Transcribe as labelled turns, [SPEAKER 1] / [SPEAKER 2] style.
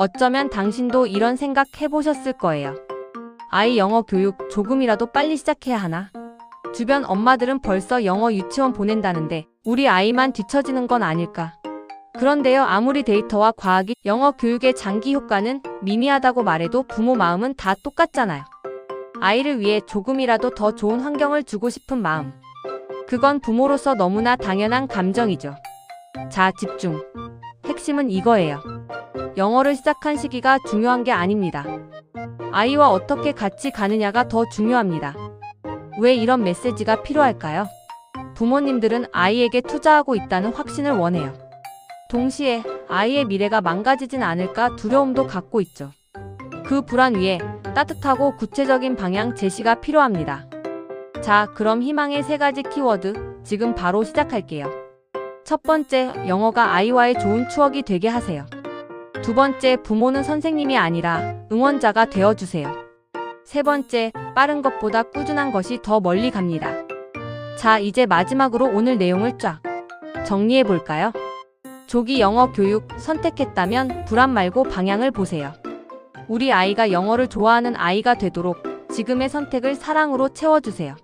[SPEAKER 1] 어쩌면 당신도 이런 생각 해보셨을 거예요. 아이 영어 교육 조금이라도 빨리 시작해야 하나? 주변 엄마들은 벌써 영어 유치원 보낸다는데 우리 아이만 뒤처지는 건 아닐까? 그런데요, 아무리 데이터와 과학이 영어 교육의 장기 효과는 미미하다고 말해도 부모 마음은 다 똑같잖아요. 아이를 위해 조금이라도 더 좋은 환경을 주고 싶은 마음. 그건 부모로서 너무나 당연한 감정이죠. 자, 집중. 핵심은 이거예요. 영어를 시작한 시기가 중요한 게 아닙니다. 아이와 어떻게 같이 가느냐가 더 중요합니다. 왜 이런 메시지가 필요할까요? 부모님들은 아이에게 투자하고 있다는 확신을 원해요. 동시에 아이의 미래가 망가지진 않을까 두려움도 갖고 있죠. 그 불안 위에 따뜻하고 구체적인 방향 제시가 필요합니다. 자, 그럼 희망의 세 가지 키워드 지금 바로 시작할게요. 첫 번째, 영어가 아이와의 좋은 추억이 되게 하세요. 두 번째, 부모는 선생님이 아니라 응원자가 되어주세요. 세 번째, 빠른 것보다 꾸준한 것이 더 멀리 갑니다. 자, 이제 마지막으로 오늘 내용을 쫙 정리해 볼까요? 조기 영어 교육 선택했다면 불안 말고 방향을 보세요. 우리 아이가 영어를 좋아하는 아이가 되도록 지금의 선택을 사랑으로 채워주세요.